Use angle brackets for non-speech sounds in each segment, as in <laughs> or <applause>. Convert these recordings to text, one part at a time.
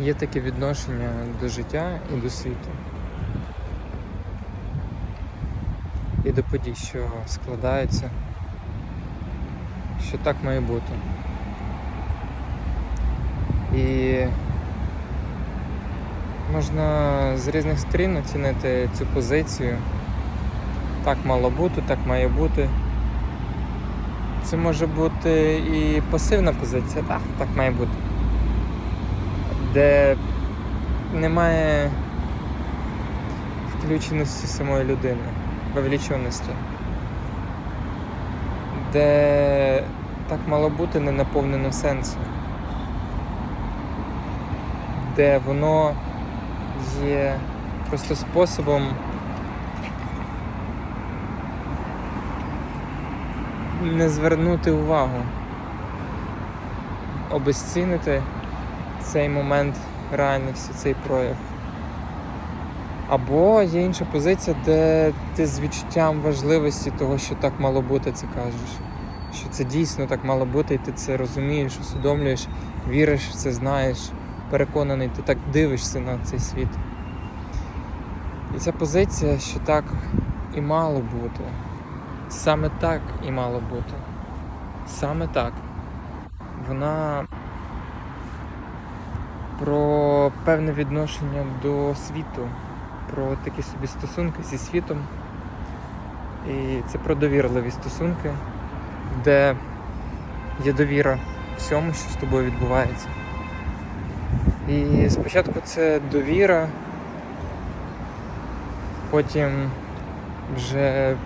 є таке відношення до життя і до світу. І до подій, що складаються, що так має бути. І можна з різних сторін оцінити цю позицію. Так мало бути, так має бути. Це може бути і пасивна позиція, так, так має бути. Де немає включеності самої людини, вовліченості. Де так мало бути не наповнено сенсом. Де воно є просто способом не звернути увагу, обезцінити цей момент реальності, цей прояв. Або є інша позиція, де ти з відчуттям важливості того, що так мало бути, це кажеш. Що це дійсно так мало бути, і ти це розумієш, усвідомлюєш, віриш в це, знаєш, переконаний, ти так дивишся на цей світ. І ця позиція, що так і мало бути. Саме так і мало бути. Саме так. Вона про певне відношення до світу, про такі собі стосунки зі світом. І це про довірливі стосунки, де є довіра всьому, що з тобою відбувається. І спочатку це довіра, потім вже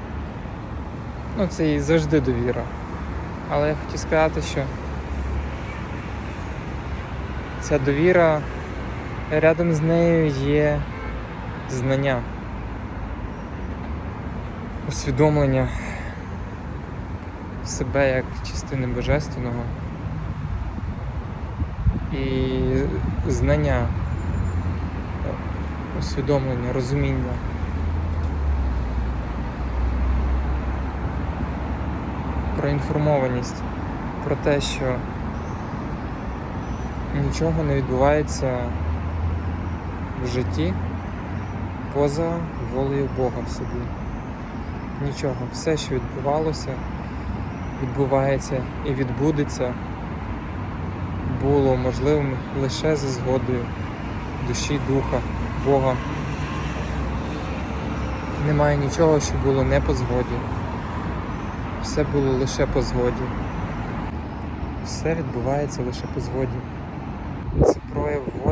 ну, це і завжди довіра. Але я хотів сказати, що ця довіра рядом з нею є знання, усвідомлення себе як частини божественного і знання, усвідомлення, розуміння. Про інформованість, про те, що нічого не відбувається в житті поза волею Бога в собі. Нічого, все, що відбувалося, відбувається і відбудеться, було можливим лише за згодою душі, духа, Бога. Немає нічого, що було не по згоді. Все було лише по згоді. Все відбувається лише по згоді.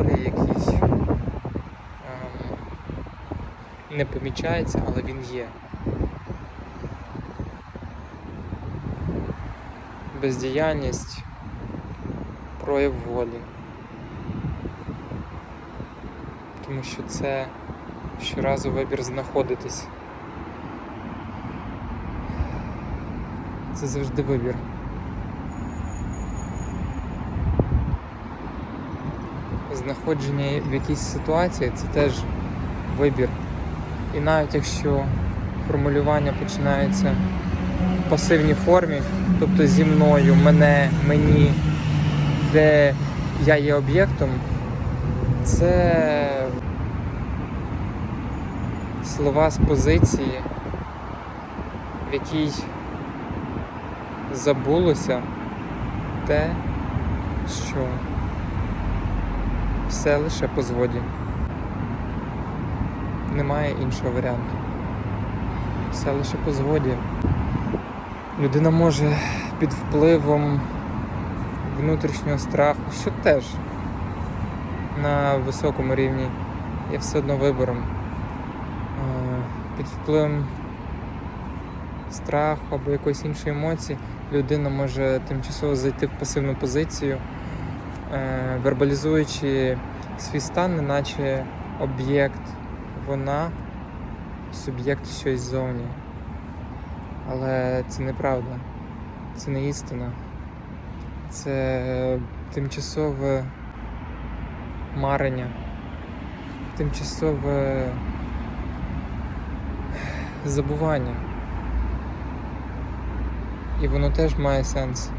Це прояв волі, який ем, не помічається, але він є. Бездіяльність прояв волі. Тому що це щоразу вибір знаходитись. Це завжди вибір. Знаходження в якійсь ситуації це теж вибір. І навіть якщо формулювання починається в пасивній формі, тобто зі мною, мене, мені, де я є об'єктом, це слова з позиції, в якій забулося те, що все лише по згоді. Немає іншого варіанту. Все лише по згоді. Людина може під впливом внутрішнього страху, що теж на високому рівні є все одно вибором. Е, Під впливом страху або якоїсь іншої емоції людина може тимчасово зайти в пасивну позицію, вербалізуючи свій стан, неначе об'єкт, вона суб'єкт щось ззовні. Але це неправда, це не істина. Це тимчасове марення, тимчасове забування. І воно теж має сенс,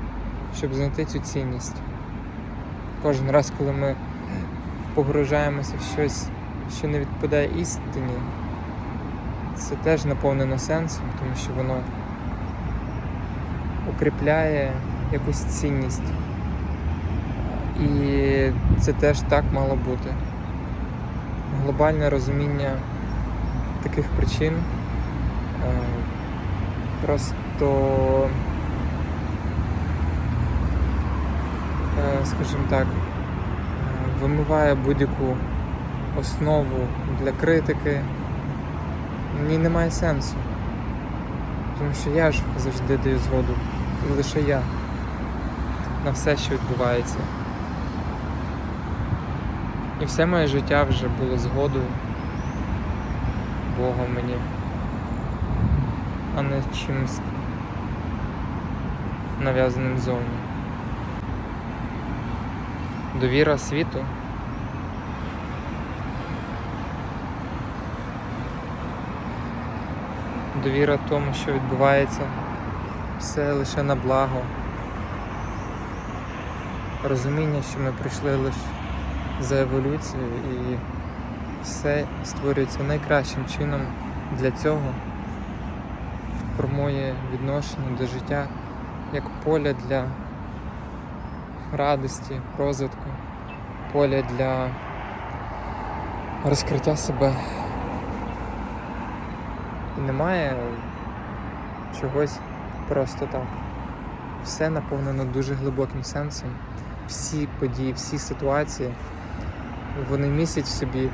щоб знайти цю цінність. Кожен раз, коли ми погружаємося в щось, що не відповідає істині, це теж наповнено сенсом, тому що воно укріпляє якусь цінність. І це теж так мало бути. Глобальне розуміння таких причин е, просто, скажімо так, е, вимиває будь-яку основу для критики. Ній немає сенсу. Тому що я ж завжди даю згоду. І лише я на все, що відбувається. І все моє життя вже було згодою Богом мені, а не чимось нав'язаним зовні. Довіра світу. Довіра тому, що відбувається все лише на благо. Розуміння, що ми прийшли лише за еволюцією і все створюється найкращим чином для цього, формує відношення до життя як поле для радості, розвитку, поле для розкриття себе. І немає чогось просто так. Все наповнено дуже глибоким сенсом. Всі події, всі ситуації, вони містять в собі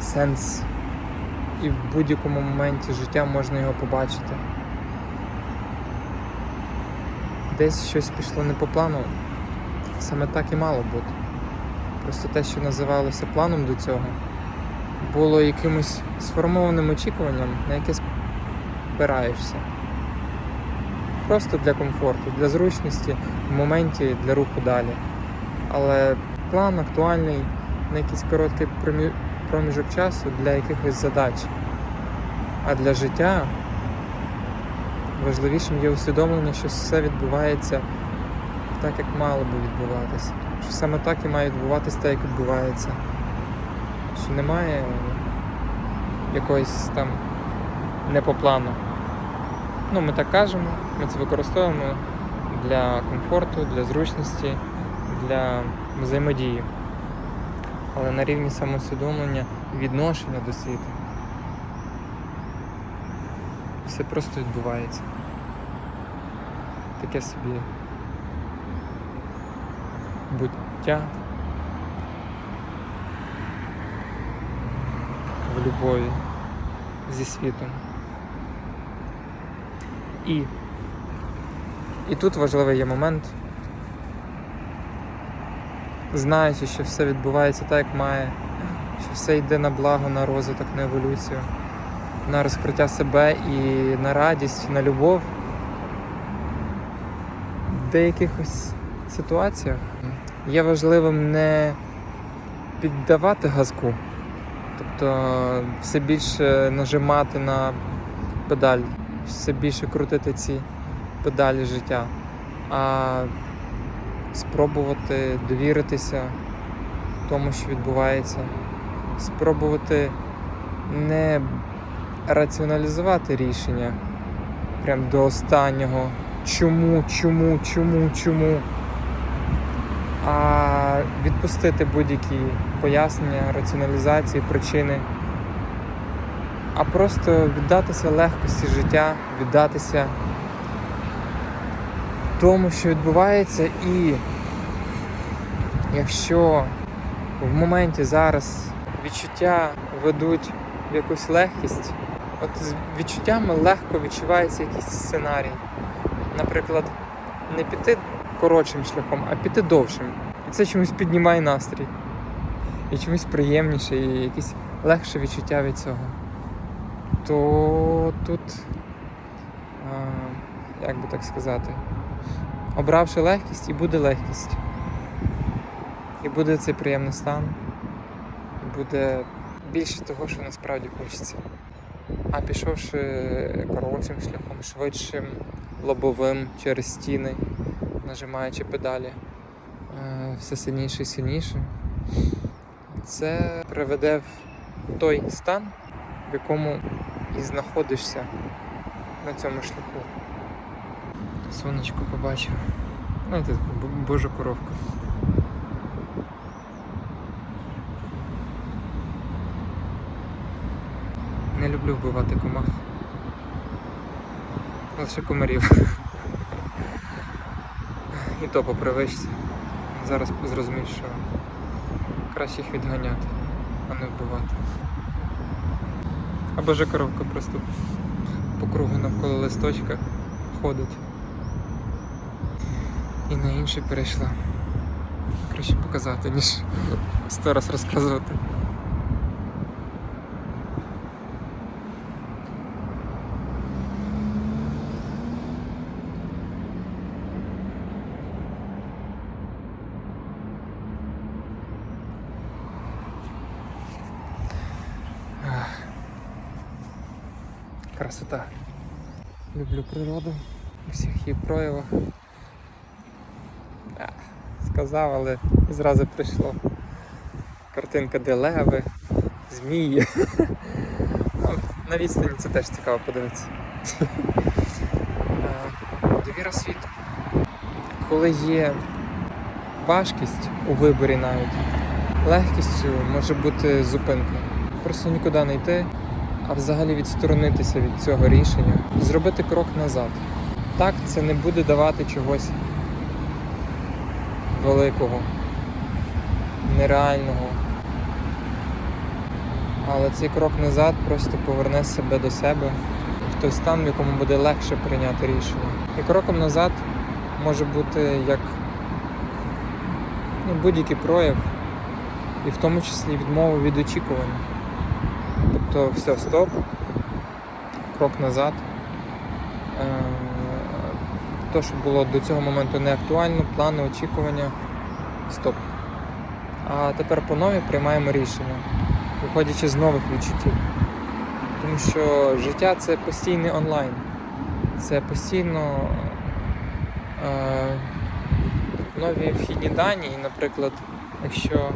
сенс, і в будь-якому моменті життя можна його побачити. Десь щось пішло не по плану, саме так і мало бути. Просто те, що називалося планом до цього, було якимось сформованим очікуванням, на яке спираєшся. Просто для комфорту, для зручності, в моменті для руху далі. Але план актуальний на якийсь короткий проміжок часу для якихось задач. А для життя важливішим є усвідомлення, що все відбувається так, як мало би відбуватися. Що саме так і має відбуватися так, як відбувається. Що немає якоїсь там не по плану. Ну, ми так кажемо, ми це використовуємо для комфорту, для зручності, для взаємодії. Але на рівні самоусвідомлення і відношення до світу все просто відбувається. Таке собі буття в любові зі світом. І, і тут важливий є момент, знаючи, що все відбувається так, як має, що все йде на благо, на розвиток, на еволюцію, на розкриття себе і на радість, на любов. В деяких ось ситуаціях є важливим не піддавати газку, тобто все більше нажимати на педаль, все більше крутити ці педалі життя, а спробувати довіритися тому, що відбувається, спробувати не раціоналізувати рішення прям до останнього. Чому, чому, чому, чому. А відпустити будь-які пояснення, раціоналізації, причини. А просто віддатися легкості життя, віддатися тому, що відбувається, і якщо в моменті зараз відчуття ведуть в якусь легкість, от з відчуттями легко відчувається якийсь сценарій. Наприклад, не піти коротшим шляхом, а піти довшим. І це чомусь піднімає настрій. І чомусь приємніше, і якесь легше відчуття від цього. То тут, а, як би так сказати, обравши легкість, і буде легкість. І буде цей приємний стан, і буде більше того, що насправді хочеться. А пішовши коротшим шляхом, швидшим, лобовим через стіни, нажимаючи педалі, е, все сильніше і сильніше, це приведе в той стан, в якому і знаходишся на цьому шляху. Сонечко побачив. Знаєте, таку бо- божу коровку. Не люблю вбивати комах. Лише комарів. <laughs> І то по привичці. Зараз зрозумів, що краще їх відганяти, а не вбивати. Або же коровка просто по кругу навколо листочка ходить. І на інше перейшла. Краще показати, ніж сто раз розказувати. Люблю природу у всіх її проявах. А, сказав, але зразу прийшло. Картинка, де леви, змії. Ну, На відстані це теж цікаво подивитися. Е, Довіра світу. Коли є важкість у виборі навіть, легкістю може бути зупинка. Просто нікуди не йти, а взагалі відсторонитися від цього рішення, зробити крок назад. Так, це не буде давати чогось великого, нереального. Але цей крок назад просто поверне себе до себе в той стан, в якому буде легше прийняти рішення. І кроком назад може бути як ну, будь-який прояв, і в тому числі відмова від очікування. Тобто все, стоп, крок назад. Е, То, що було до цього моменту не актуально, плани, очікування, стоп. А тепер по нові приймаємо рішення, виходячи з нових відчуттів. Тому що життя це постійний онлайн. Це постійно е, нові вхідні дані, і, наприклад, якщо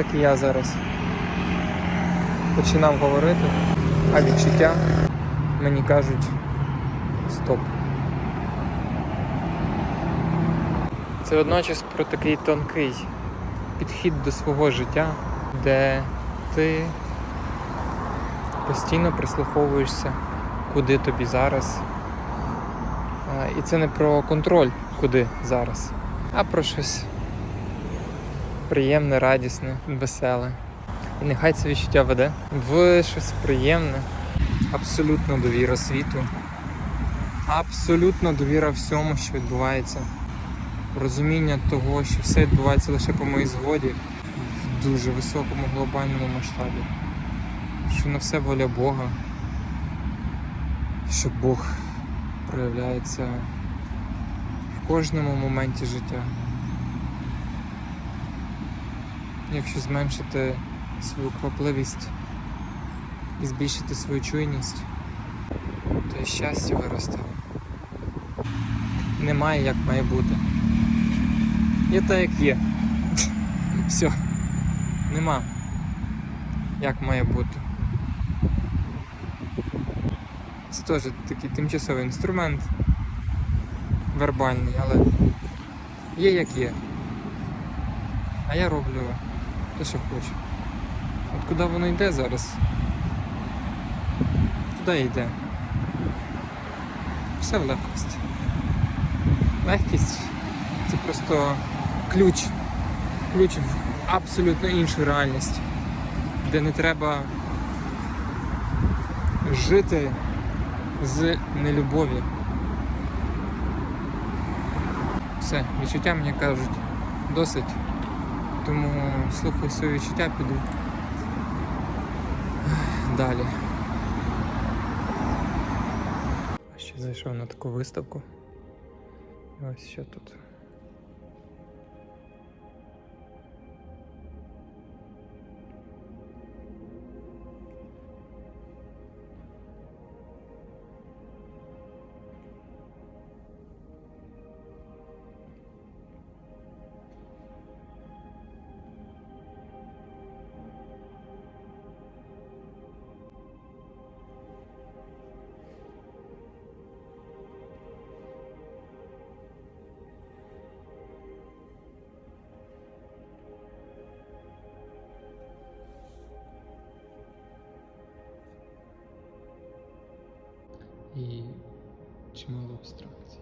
Так і я зараз починав говорити, а відчуття мені кажуть стоп. Це водночас про такий тонкий підхід до свого життя, де ти постійно прислуховуєшся, куди тобі зараз. І це не про контроль, куди зараз, а про щось приємне, радісне, веселе. І нехай це відчуття веде в щось приємне, абсолютна довіра світу, абсолютна довіра всьому, що відбувається. Розуміння того, що все відбувається лише по моїй згоді в дуже високому глобальному масштабі. Що на все воля Бога, що Бог проявляється в кожному моменті життя. Якщо зменшити свою квапливість і збільшити свою чуйність, то і щастя виросте. Немає як має бути. Є так, як є. <laughs> Все. Нема. Як має бути. Це теж такий тимчасовий інструмент вербальний, але є як є. А я роблю те, що хочу. От куди воно йде зараз? Туди йде. Все в легкості. Легкість це просто ключ. Ключ в абсолютно іншу реальність, де не треба жити з нелюбові. Все, відчуття мені кажуть, досить. Тому слухай своє відчуття, піду. Далі. Ще зайшов на таку виставку. Ось що тут. І чимало абстракцій.